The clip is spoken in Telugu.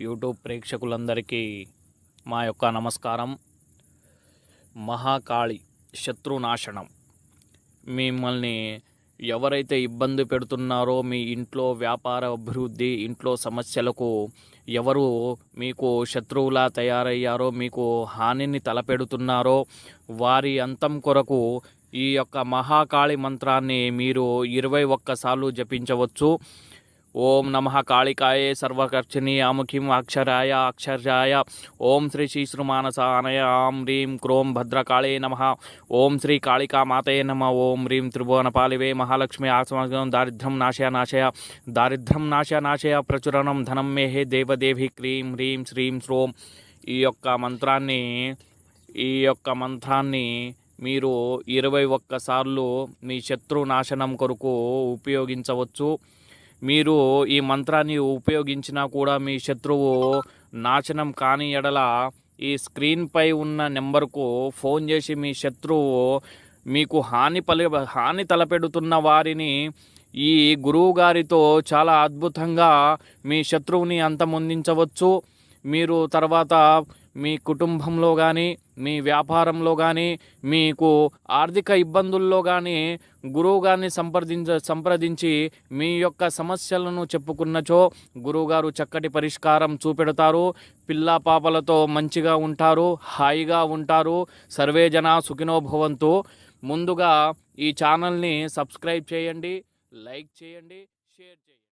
యూట్యూబ్ ప్రేక్షకులందరికీ మా యొక్క నమస్కారం. మహాకాళి శత్రునాశనం. మిమ్మల్ని ఎవరైతే ఇబ్బంది పెడుతున్నారో మీ ఇంట్లో వ్యాపార అభివృద్ధి ఇంట్లో సమస్యలకు ఎవరు మీకు శత్రువులా తయారయ్యారో మీకు హానిని తలపెడుతున్నారో వారి అంతం కొరకు ఈ యొక్క మహాకాళి మంత్రాన్ని మీరు ఇరవై ఒక్కసార్లు జపించవచ్చు. ఓం నమ కాళికాయే సర్వకర్షిణి అముఖిం అక్షరాయ అక్షరాయ. ఓం శ్రీ శ్రీశ్రుమానసానయ ఆం హ్రీం క్రోం భద్రకాళే నమ. ఓం శ్రీ కాళికా మాతయే నమ. ఓం హ్రీం త్రిభువనపాలివే మహాలక్ష్మి ఆసమగం దారిద్ర్యం నాశయ నాశయ. దారిద్ర్యం నాశ నాశయ ప్రచురణం ధనం మేహే దేవదేవి క్రీం హ్రీం శ్రీం శ్రోం. ఈ యొక్క మంత్రాన్ని ఈ యొక్క మంత్రాన్ని మీరు ఇరవై ఒక్కసార్లు మీ శత్రు నాశనం కొరకు ఉపయోగించవచ్చు. మీరు ఈ మంత్రాన్ని ఉపయోగించినా కూడా మీ శత్రువు నాశనం కాని ఎడల ఈ స్క్రీన్పై ఉన్న నెంబర్కు ఫోన్ చేసి మీ శత్రువు మీకు హాని పలి హాని తలపెడుతున్న వారిని ఈ గురువు గారితో చాలా అద్భుతంగా మీ శత్రువుని అంతమొందించవచ్చు. మీరు తర్వాత మీ కుటుంబంలో కానీ మీ వ్యాపారంలో కానీ మీకు ఆర్థిక ఇబ్బందుల్లో కానీ గురువు గారిని సంప్రదించ సంప్రదించి మీ యొక్క సమస్యలను చెప్పుకున్నచో గురువుగారు చక్కటి పరిష్కారం చూపెడతారు. పిల్ల పాపలతో మంచిగా ఉంటారు హాయిగా ఉంటారు. సర్వే జన సుఖినోభవంతు ముందుగా ఈ ఛానల్ని సబ్స్క్రైబ్ చేయండి లైక్ చేయండి షేర్ చేయండి.